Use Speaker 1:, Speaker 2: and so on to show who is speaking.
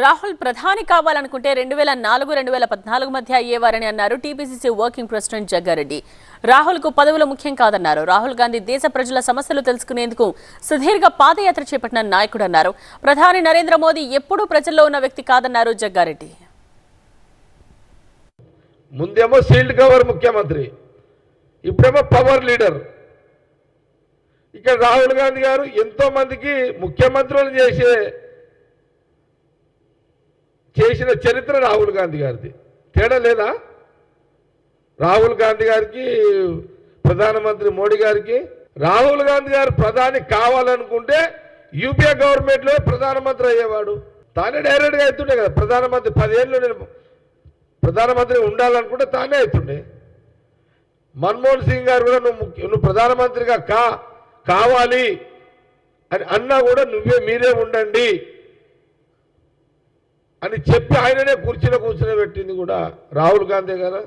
Speaker 1: రాహుల్ ప్రధాని కావాలనుకుంటే రెండు వేల నాలుగు రెండు వేల పద్నాలుగు మధ్య అయ్యేవారని అన్నారు టీపీసీసీ వర్కింగ్ ప్రెసిడెంట్ జగ్గారెడ్డి. రాహుల్కు పదవులు ముఖ్యం కాదన్నారు. రాహుల్ గాంధీ దేశ ప్రజల సమస్యలు తెలుసుకునేందుకు సుదీర్ఘ పాదయాత్ర చేపట్టిన నాయకుడు అన్నారు. ప్రధాని నరేంద్ర మోదీ ఎప్పుడూ ప్రజల్లో ఉన్న వ్యక్తి కాదన్నారు జగ్గారెడ్డి.
Speaker 2: ముందేమో సీల్డ్ కవర్ ముఖ్యమంత్రి ఇప్పుడేమో పవర్ లీడర్ ఇక్కడ రాహుల్ గాంధీ గారు ఎంతో మందికి ముఖ్యమంత్రులు చేసే చేసిన చరిత్ర రాహుల్ గాంధీ గారిది. తేడా లేదా? రాహుల్ గాంధీ గారికి ప్రధానమంత్రి మోడీ గారికి రాహుల్ గాంధీ గారు ప్రధాని కావాలనుకుంటే యూపీఏ గవర్నమెంట్లో ప్రధానమంత్రి అయ్యేవాడు. తానే డైరెక్ట్గా అవుతుండే కదా. ప్రధానమంత్రి పదేళ్ళు నేను ప్రధానమంత్రి ఉండాలనుకుంటే తానే అవుతుండే మన్మోహన్ సింగ్ గారు కూడా నువ్వు నువ్వు ప్రధానమంత్రిగా కా కావాలి అని అన్నా కూడా నువ్వే మీరే ఉండండి. అని చెప్పి ఆయననే కుర్చీలో కూర్చుని పెట్టింది కూడా రాహుల్ గాంధీ గారు.